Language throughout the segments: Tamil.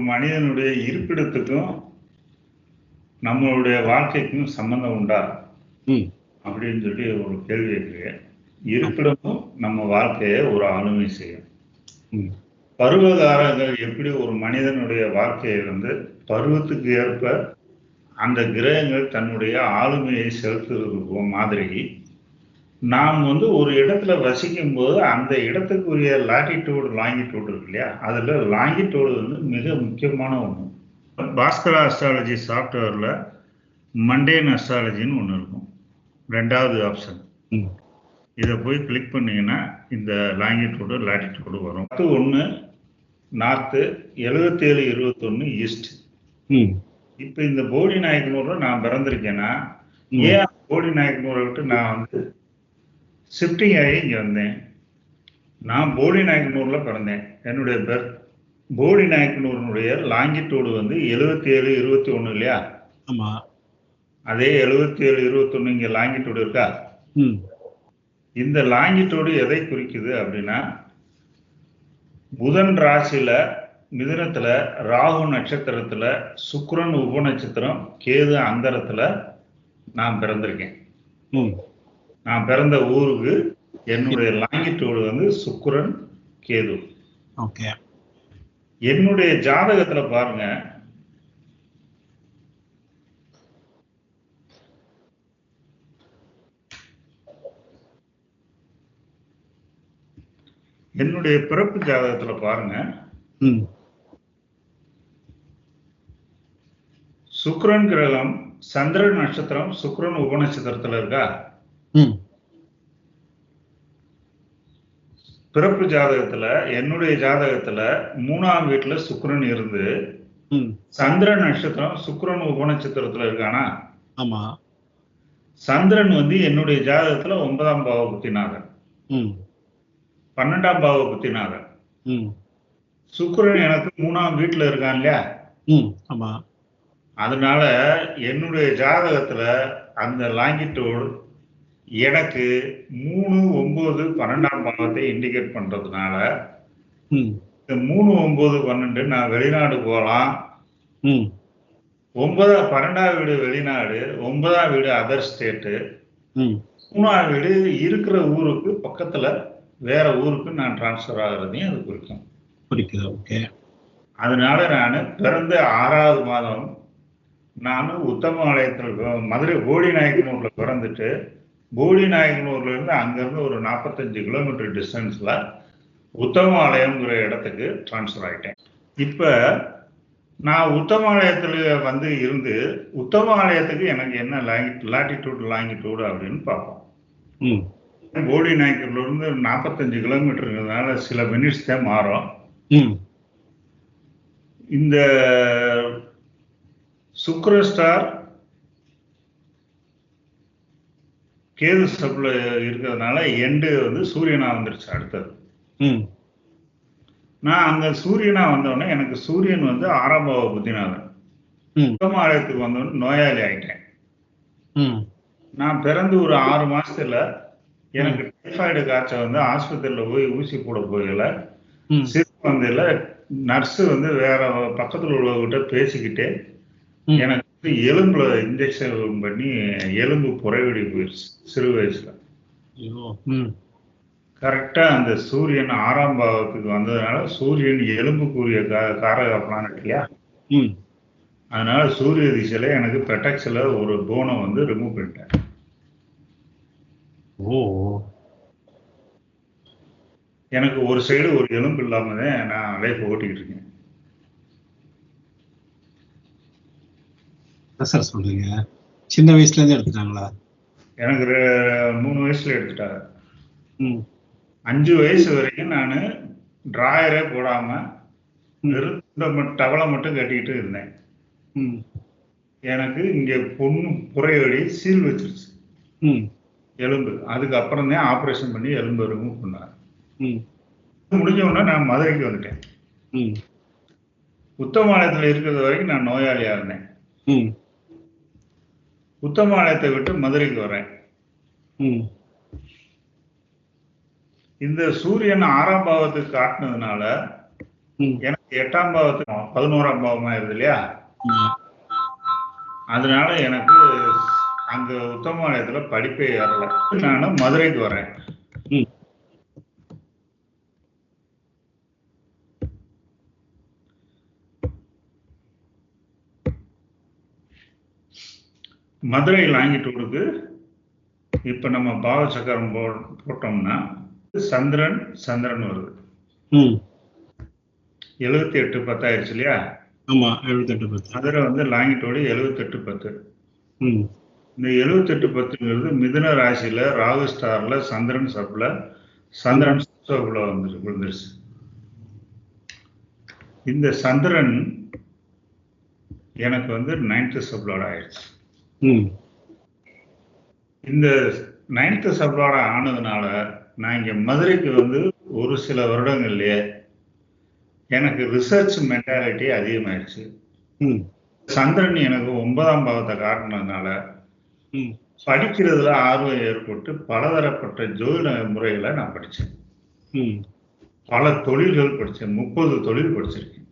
மனிதனுடைய இருப்பிடத்துக்கும் நம்மளுடைய வாழ்க்கைக்கும் சம்பந்தம் உண்டா? அப்படின்னு சொல்லி ஒரு கேள்வி இருக்கு இருப்பிடமும் நம்ம வாழ்க்கையை ஒரு ஆளுமை செய்யும். ம். பருவகாரங்கள் எப்படி ஒரு மனிதனுடைய வாழ்க்கையை வந்து பருவத்துக்கு ஏற்ப அந்த கிரகங்கள் தன்னுடைய ஆளுமையை செலுத்துறது மாதிரி நாம் வந்து ஒரு இடத்துல வசிக்கும் போது அந்த இடத்துக்குரிய லாட்டிடியூடு லாங்கிடியூடு இருக்கு இல்லையா? அதுல லாங்கிடியூடு வந்து மிக முக்கியமான ஒன்று பாஸ்கரா அஸ்ட்ராலஜி சாஃப்ட்வேர்ல மண்டேன் அஸ்ட்ராலஜின்னு ஒன்று இருக்கும். ரெண்டாவது ஆப்ஷன் இதை போய் கிளிக் பண்ணீங்கன்னா இந்த லாங்கிடியூடு லாட்டிடியூடு வரும். பத்து ஒன்று நார்த்து எழுபத்தேழு இருபத்தொன்று ஈஸ்ட் இப்போ இந்த போடி நாயக்கனூர்ல நான் பிறந்திருக்கேன்னா. ஏன் போடி நாயக்கனூரை விட்டு நான் வந்து ஷிஃப்டிங் ஆகி இங்கே வந்தேன். நான் போடி நாயக்கனூர்ல பிறந்தேன். என்னுடைய பெர்த் போடி நாயக்கனூரினுடைய லாங்கிடியூடு வந்து எழுபத்தி ஏழு இருபத்தி ஒன்று இல்லையா? ஆமா. அதே எழுபத்தி ஏழு இருபத்தொன்று இங்கே லாங்கிடியூடு இருக்கா? ம். இந்த லாங்கிடியூடு எதை குறிக்குது அப்படின்னா புதன் ராசியில மிதுனத்துல ராகு நட்சத்திரத்துல சுக்கிரன் உப நட்சத்திரம் கேது அந்தரத்துல நான் பிறந்திருக்கேன். ம். நான் பிறந்த ஊருக்கு என்னுடைய லாங்கிடியூடு வந்து சுக்கிரன் கேது. ஓகே என்னுடைய ஜாதகத்துல பாருங்க. என்னுடைய பிறப்பு ஜாதகத்துல பாருங்க. ம். சுக்கிரன் கிரகம் சந்திரன் நட்சத்திரம் சுக்கிரன் உப நட்சத்திரத்துல இருக்கா? பிறப்பு ஜாதகத்துல என்னுடைய ஜாதகத்துல மூணாம் வீட்டுல சுக்கிரன் இருந்து சந்திரன் நட்சத்திரம் சுக்கிரன் உப நட்சத்திரத்துல இருக்கானா? ஆமா. சந்திரன் வந்து என்னுடைய ஜாதகத்துல ஒன்பதாம் பாவ புத்திநாதன். பன்னெண்டாம் பாவ புத்திநாதன். சுக்கிரன் எனக்கு மூணாம் வீட்டுல இருக்கான் இல்லையா? ஆமா. அதனால என்னுடைய ஜாதகத்துல அந்த லாங்கிட்டோடு எனக்கு மூணு ஒன்பது பன்னெண்டாம் பாவத்தை இண்டிகேட் பண்றதுனால ம். இந்த மூணு ஒன்பது பன்னெண்டு நான் வெளிநாடு போகலாம். ம். ஒன்பதா பன்னெண்டாம் வீடு வெளிநாடு ஒன்பதாம் வீடு அதர் ஸ்டேட்டு ம். மூணாம் வீடு இருக்கிற ஊருக்கு பக்கத்துல வேற ஊருக்கு நான் டிரான்ஸ்ஃபர் ஆகுறதையும் அது குறிக்கும். பிடிக்குது ஓகே அதனால நான் பிறந்த ஆறாவது மாதம் நான் உத்தமாலயத்தில் மதுரை போடி நாயக்கனூர்ல பிறந்துட்டு போடி நாயக்கனூர்ல இருந்து அங்கிருந்து ஒரு நாற்பத்தஞ்சு கிலோமீட்டர் டிஸ்டன்ஸ்ல உத்தமாலயம்ங்கிற இடத்துக்கு டிரான்ஸ்ஃபர் ஆயிட்டேன். இப்ப நான் உத்தமாலயத்துல வந்து இருந்து உத்தமாலயத்துக்கு எனக்கு என்ன லாட்டிடியூட் லாங்கிடியூடு அப்படின்னு பார்ப்போம். ம். போடி நாயக்கர்ல இருந்து நாற்பத்தஞ்சு கிலோமீட்டருங்கிறதுனால சில மினிட்ஸ் தான் மாறும். ம். இந்த சுக்ர ஸ்டார் கேது சப்ல இருக்கிறதுனால எண்டு வந்து சூரியனா வந்துருச்சு அடுத்தது. நான் அங்க சூரியனா வந்தோடனே எனக்கு சூரியன் வந்து ஆறாம் பாவ புத்திநாதன். ம். உத்தமாலயத்துக்கு வந்தோடனே நோயாளி ஆயிட்டேன். நான் பிறந்து ஒரு ஆறு மாசத்துல எனக்கு டைஃபாய்டு காய்ச்சல் வந்து ஆஸ்பத்திரியில போய் ஊசி போட போகல. சிறு வந்தையில நர்ஸ் வந்து வேற பக்கத்துல உள்ளவங்கிட்ட பேசிக்கிட்டே. எனக்கு எலும்புல இன்ஜெக்ஷன் பண்ணி எலும்பு புறைவடி போயிடுச்சு சிறு வயசுல. கரெக்டா அந்த சூரியன் ஆறாம் பாவத்துக்கு வந்ததுனால சூரியன் எலும்புக்குரிய காரக பிளானட் இல்லையா ம். அதனால சூரிய திசையில எனக்கு பெட்டக்ஸ்ல ஒரு போனை வந்து ரிமூவ் பண்ணிட்டேன். ஓ. எனக்கு ஒரு சைடு ஒரு எலும்பு இல்லாம தான் நான் லைஃப் ஓட்டிக்கிட்டு இருக்கேன். சார் சொல்றீங்க? சின்ன வயசுல இருந்து எடுத்துட்டாங்களா? எனக்கு மூணு வயசுல எடுத்துட்டாங்க. ம். அஞ்சு வயசு வரைக்கும் நான் டிராயரே போடாம மட்டும் டவலை மட்டும் கட்டிக்கிட்டு இருந்தேன். ம். எனக்கு இங்க பொண்ணு புறையடி சீல் வச்சிருச்சு. ம். எலும்பு. அதுக்கு அப்புறம் தான் ஆப்ரேஷன் பண்ணி எலும்பு ரிமூவ் பண்ணாங்க ம். முடிஞ்ச உடனே நான் மதுரைக்கு வந்துட்டேன். உத்தமாலயத்துல இருக்கிறது வரைக்கும் நான் நோயாளியா இருந்தேன். ம். உத்தமாலயத்தை விட்டு மதுரைக்கு வரேன் இந்த சூரியன் ஆறாம் பாவத்துக்கு காட்டினதுனால எனக்கு எட்டாம் பாவத்துக்கு பதினோராம் பாவமா இருது இல்லையா. அதனால எனக்கு அங்க உத்தமபாளையத்துல படிப்பே ஏறல நான் மதுரைக்கு வரேன் ம். மதுரை லாங்கிட்டூடுக்கு இப்ப நம்ம பாவ சக்கரம் போ போட்டோம்னா சந்திரன் சந்திரன் வருது. ம். எழுபத்தி எட்டு பத்தாயிருச்சு இல்லையா? ஆமா எழுபத்தெட்டு பத்து. மதுரை வந்து லாங்கிட்டோடு எழுபத்தெட்டு பத்து. ம். இந்த எழுபத்தெட்டு பத்துங்கிறது மிதுன ராசியில ராகு ஸ்டார்ல சந்திரன் சப்ல சந்திரன் சப்ல வந்து விழுந்துருச்சு. இந்த சந்திரன் எனக்கு வந்து நைன்த்து சப்ளோட ஆயிடுச்சு. இந்த நைன்த்து சப்ளோட ஆனதுனால நான் இங்க மதுரைக்கு வந்து ஒரு சில வருடங்கள்லயே எனக்கு ரிசர்ச் மென்டாலிட்டி அதிகமாயிடுச்சு. ம். சந்திரன் எனக்கு ஒன்பதாம் பாவத்தை காட்டினதுனால ம். படிக்கிறதுல ஆர்வம் ஏற்பட்டு பலதரப்பட்ட ஜோதிட முறைகளை நான் படித்தேன் ம். பல தொழில்கள் படித்தேன் முப்பது தொழில் படிச்சிருக்கேன்.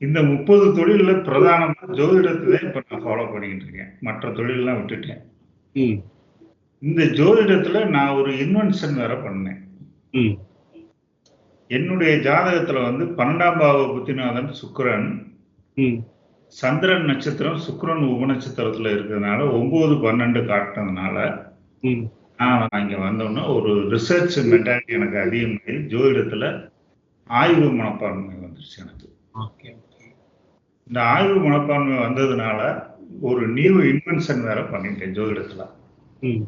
இந்த முப்பது தொழில்ல பிரதானமா ஜோதிடத்தை இப்ப நான் ஃபாலோ பண்ணிக்கிட்டு இருக்கேன். மற்ற தொழிலெல்லாம் விட்டுட்டேன். ம். இந்த ஜோதிடத்துல நான் ஒரு இன்வென்ஷன் வேற பண்ணேன். என்னுடைய ஜாதகத்துல வந்து பன்னெண்டாம் பாவ புத்திநாதன் சுக்கிரன் சந்திரன் நட்சத்திரம் சுக்கிரன் உபநட்சத்திரத்துல இருக்கிறதுனால ஒன்பது பன்னெண்டு காட்டுனதுனால நான் இங்க வந்தோன்னே ஒரு ரிசர்ச் மென்டாலிட்டி எனக்கு அதிகமாகி ஜோதிடத்துல ஆய்வு மனப்பான்மை வந்துருச்சு எனக்கு. ஓகே. இந்த ஆய்வு மனப்பான்மை வந்ததுனால ஒரு நியூ இன்வென்ஷன் வேற பண்ணிட்டேன் ஜோதிடத்துல. ம்.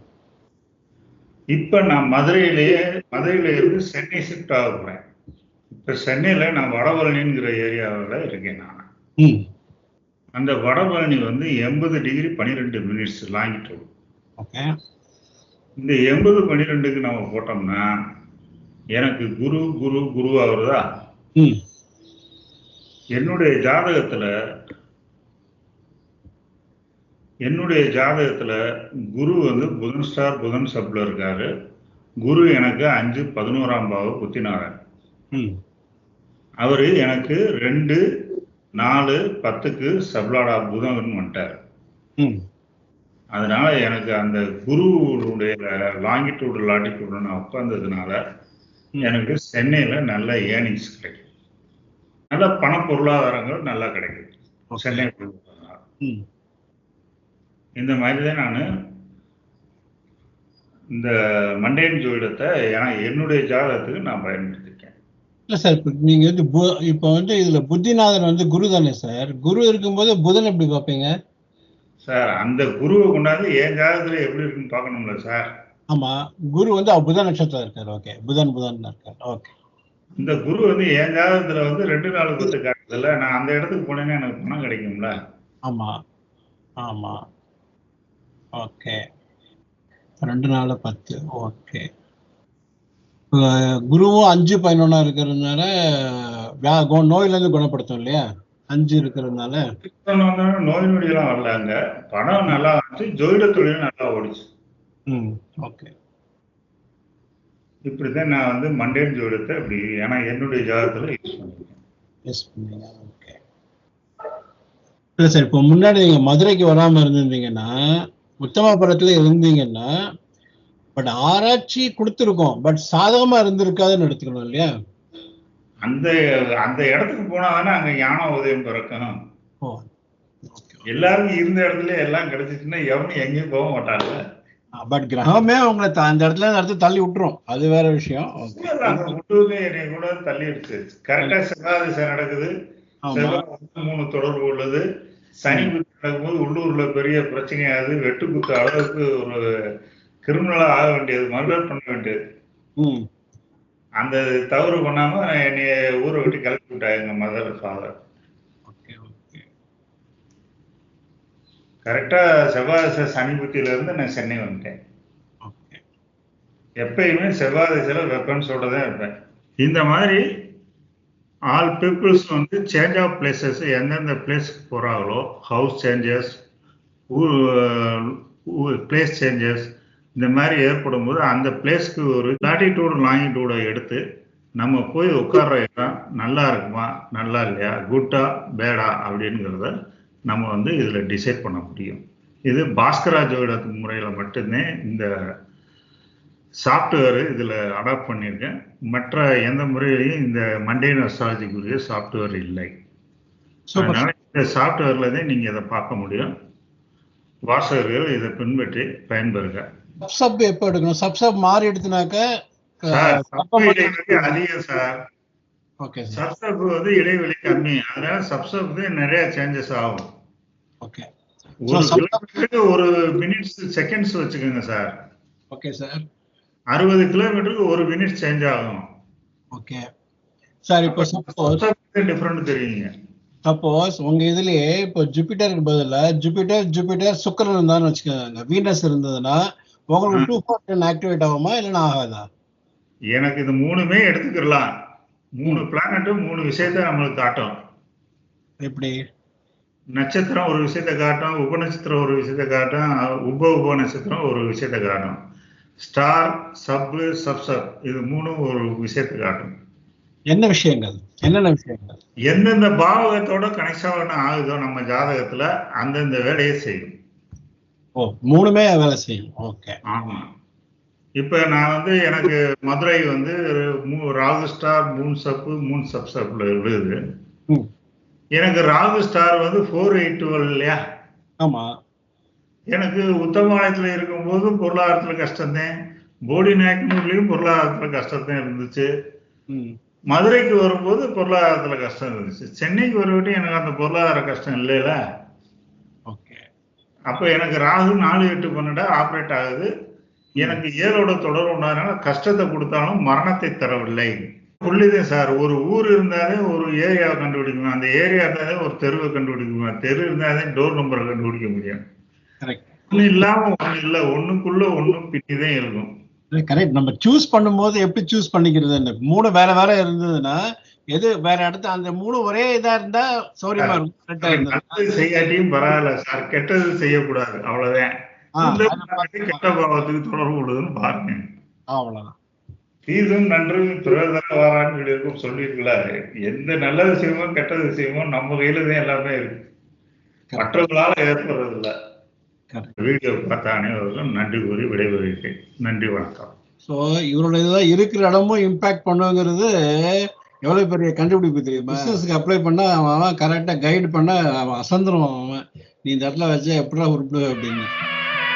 இப்ப நான் மதுரையிலேயே மதுரையில இருந்து சென்னை ஷிஃப்ட் ஆக போறேன். இப்ப சென்னையில நான் வடபழனிங்கிற ஏரியாவில் இருக்கேன் நான். அந்த வடபழனி வந்து எண்பது டிகிரி பன்னிரெண்டு மினிட்ஸ் லாங்கிட்டு ஓகே. இந்த எண்பது பன்னிரெண்டுக்கு நம்ம போட்டோம்னா எனக்கு குரு குரு வருதா ம். என்னுடைய ஜாதகத்துல என்னுடைய ஜாதகத்துல குரு வந்து புதன் ஸ்டார் புதன் சப்ல இருக்காரு. குரு எனக்கு அஞ்சு பதினோராம் பாவ புத்தினாரன் ம். அவரு எனக்கு ரெண்டு நாலு பத்துக்கு சப்லாடா புதன் வந்துட்டார். ம். அதனால எனக்கு அந்த குருவுடைய லாங்கிடியூடு லாட்டிடியூடு நான் உட்கார்ந்ததுனால எனக்கு சென்னையில நல்ல ஏர்னிங்ஸ் கிடைக்கும் நல்ல பண பொருளாதாரங்கள் நல்லா கிடைக்கும் சென்னை இந்த மாதிரி தான் நான் இந்த மண்டேன் ஜோதிடத்தை என்னுடைய ஜாதகத்துக்கு நான் பயன்படுத்திருக்கேன். இல்ல சார் இப்போ நீங்க வந்து பு- இப்போ வந்து இதுல புத்திநாதன் வந்து குரு தானே சார்? குரு இருக்கும்போது புதன் எப்படி பார்ப்பீங்க? சார் அந்த குருவை கொண்டாந்து என் ஜாதகத்துல எப்படி இருக்குன்னு பார்க்கணும்ல சார். ஆமா குரு வந்து புதன் நட்சத்திரம் இருக்காரு. ஓகே புதன் புதன் இருக்காரு. ஓகே இந்த குரு வந்து என் ஜாதகத்துல வந்து ரெண்டு நாள் பத்து காட்டுறதுல நான் அந்த இடத்துக்கு போனேன்னா எனக்கு பணம் கிடைக்கும்ல? ஆமா. ஆமா. ஓகே. ரெண்டு நாலு பத்து. ஓகே. குருவும் அஞ்சு பதினொன்னா இருக்கிறதுனால வியா- கோ- நோயில இருந்து குணப்படுத்தும் இல்லையா? அஞ்சு இருக்கிறதுனால. நோய் நொடியெல்லாம் வரல அங்க. பணம் நல்லா வந்துச்சு ஜோதிட தொழில் நல்லா ஓடிச்சு. ம். ஓகே. இப்படிதான் நான் வந்து மண்டேன் ஜோதிடத்தை இப்படி ஏன்னா என்னுடைய ஜாதகத்துல யூஸ் பண்ணிருக்கேன். எஸ் பண்ணீங்க ஓகே இல்லை சார் இப்போ முன்னாடி நீங்க மதுரைக்கு வராம இருந்திருந்தீங்கன்னா உத்தமபுரத்துல இருந்தீங்கன்னா பட் ஆராய்ச்சி கொடுத்துருக்கோம் பட் சாதகமா இருந்திருக்காதுன்னு எடுத்துக்கணும் இல்லையா? அந்த அந்த இடத்துக்கு போனா தானே அங்க ஞான உதயம் பிறக்கும் எல்லாரும் இருந்த இடத்துல எல்லாம் கிடைச்சிச்சுன்னா எவனும் எங்கேயும் போக மாட்டாங்க பட் கிரகமே உங்களை அந்த இடத்துல இருந்து அடுத்து தள்ளி விட்டுரும். அது வேற விஷயம். கூட தள்ளிடுச்சு. கரெக்டா செவ்வாய் திசை நடக்குது. மூணு தொடர்பு உள்ளது. சனி குத்து நடக்கும்போது உள்ளூர்ல பெரிய பிரச்சனையாகுது. வெட்டு குத்து அளவுக்கு ஒரு கிரிமினலா ஆக வேண்டியது மர்டர் பண்ண வேண்டியது. ம். அந்த தவறு பண்ணாம என்னைய ஊரை விட்டு கிளப்பி விட்டாங்க மதர் ஃபாதர் ஓகே ஓகே கரெக்டா செவ்வாய் திசை சனி புத்தியில இருந்து நான் சென்னை வந்துட்டேன். எப்பயுமே செவ்வாய் திசையில வெப்பன்ஸோட தான் இருப்பேன் இந்த மாதிரி ஆல் பீப்புள்ஸ் வந்து சேஞ்ச் ஆஃப் பிளேசஸ் எந்தெந்த பிளேஸ்க்கு போகிறாங்களோ ஹவுஸ் சேஞ்சஸ் ஊர் பிளேஸ் சேஞ்சஸ் இந்த மாதிரி ஏற்படும் போது அந்த பிளேஸ்க்கு ஒரு லாட்டிடியூடு லாங்கிடியூடை எடுத்து நம்ம போய் உட்கார்ற இடம் நல்லா இருக்குமா நல்லா இல்லையா குட்டா பேடா அப்படிங்கிறத நம்ம வந்து இதில் டிசைட் பண்ண முடியும். இது பாஸ்கராஜோட முறையில் மட்டுமே இந்த சாஃப்ட்வேர் இதில் அடாப்ட் பண்ணியிருக்கேன். மற்ற எந்த முறையிலையும் இந்த மண்டேன் அஸ்ட்ராலஜிக்குரிய சாஃப்ட்வேர் இல்லை. அதனால இந்த சாஃப்ட்வேர்ல தான் நீங்க இதை பார்க்க முடியும். வாசகர்கள் இதை பின்பற்றி பயன்பெறுங்க சப் எப்போ எடுக்கணும்? சப் சப் மாறி எடுத்துனாக்க அதிகம் சார். ஓகே சப்சப் வந்து இடைவெளி கம்மி. அதனால சப்சப் நிறைய சேஞ்சஸ் ஆகும். ஓகே ஒரு கிலோமீட்டருக்கு ஒரு மினிட்ஸ் செகண்ட்ஸ் வச்சுக்கோங்க சார் ஓகே சார் அறுபது கிலோமீட்டருக்கு ஒரு மினிட் சேஞ்ச் ஆகும். ஓகே சார் இப்போ சப்போஸ் டிஃப்ரெண்ட் தெரியுங்க? சப்போஸ் உங்க இதுலயே இப்போ ஜூபிட்டருக்கு பதிலா ஜூபிட்டர் ஜூபிட்டர் சுக்கிரன் இருந்தான்னு வச்சுக்கோங்க. வீனஸ் இருந்ததுன்னா உங்களுக்கு டூ ஃபோர் டென் ஆக்டிவேட் ஆகுமா இல்லைன்னா ஆகாதா? எனக்கு இது மூணுமே எடுத்துக்கிடலாம். மூணு பிளானட்டும் மூணு விஷயத்த நம்மளுக்கு காட்டும். எப்படி? நட்சத்திரம் ஒரு விஷயத்தை காட்டும் உபநட்சத்திரம் ஒரு விஷயத்தை காட்டும் உப உப நட்சத்திரம் ஒரு விஷயத்தை காட்டும். ஸ்டார் சப் சப் சப் இது மூணும் ஒரு விஷயத்தை காட்டும். என்ன விஷயங்கள்? என்னென்ன விஷயங்கள்? எந்தெந்த பாவகத்தோட கனெக்ஷன் ஆகுதோ நம்ம ஜாதகத்துல அந்தந்த வேலையை செய்யும். ஓ மூணுமே வேலை செய்யும். ஓகே. ஆமா. இப்ப நான் வந்து எனக்கு மதுரை வந்து Rahu star moon sub moon sub சப்ல விழுது எனக்கு ராகு ஸ்டார் வந்து ஃபோர் எயிட் டுவெல் இல்லையா? ஆமா. எனக்கு உத்தமாலயத்துல இருக்கும்போது பொருளாதாரத்துல கஷ்டம்தான். போடி நாயக்கனூர்லயும் பொருளாதாரத்துல கஷ்டம்தான் இருந்துச்சு. மதுரைக்கு வரும்போது பொருளாதாரத்துல கஷ்டம் இருந்துச்சு. சென்னைக்கு வரவிட்டு எனக்கு அந்த பொருளாதார கஷ்டம் இல்லைல்ல. ஓகே. அப்ப எனக்கு ராகு நாலு எட்டு பன்னெண்டா ஆப்ரேட் ஆகுது. எனக்கு ஏழோட தொடர்பு உண்டாதனால கஷ்டத்தை கொடுத்தாலும் மரணத்தை தரவில்லை. புள்ளிதான் சார் ஒரு ஊர் இருந்தாலே ஒரு ஏரியாவை கண்டுபிடிக்கணும் அந்த ஏரியா இருந்தாலே ஒரு தெருவை கண்டுபிடிக்கணும் தெரு இருந்தாலே டோர் நம்பரை கண்டுபிடிக்க முடியும். ஒண்ணு இல்லாம ஒண்ணு இல்ல. ஒண்ணுக்குள்ள ஒண்ணும் பின்னிதான் இருக்கும். கரெக்ட் நம்ம சூஸ் பண்ணும்போது எப்படி சூஸ் பண்ணிக்கிறது? மூணு வேற வேற இருந்ததுன்னா எது வேற இடத்து அந்த மூணு ஒரே இதா இருந்தா சௌரியமா இருக்கும். செய்யாட்டியும் பரவாயில்ல சார். கெட்டது செய்யக்கூடாது. அவ்வளவுதான். கெட்ட பாவத்துக்கு தொடர்பு உள்ளதுன்னு பாருங்க. அவ்வளவுதான். தீதும் நன்றும் பிறதர வாரான்னு சொல்லியிருக்கோம் சொல்லியிருக்கல. எந்த நல்ல விஷயமோ கெட்ட விஷயமோ நம்ம கையில தான் எல்லாமே இருக்கு. மற்றவர்களால ஏற்படுறது இல்ல. வீடியோ பார்த்த அனைவருக்கும் நன்றி கூறி விடைபெறுகிறேன். நன்றி வணக்கம். ஸோ இவரோட இதெல்லாம் இருக்கிற இடமும் இம்பாக்ட் பண்ணுங்கிறது எவ்வளவு பெரிய கண்டுபிடிப்பு தெரியுமா? பிசினஸ்க்கு அப்ளை பண்ணா அவன் கரெக்டா கைடு பண்ண அவன் அசந்துருவான் அவன். நீ இந்த இடத்துல வச்சா எப்படா உருப்பிடுவ அப்படின்னு.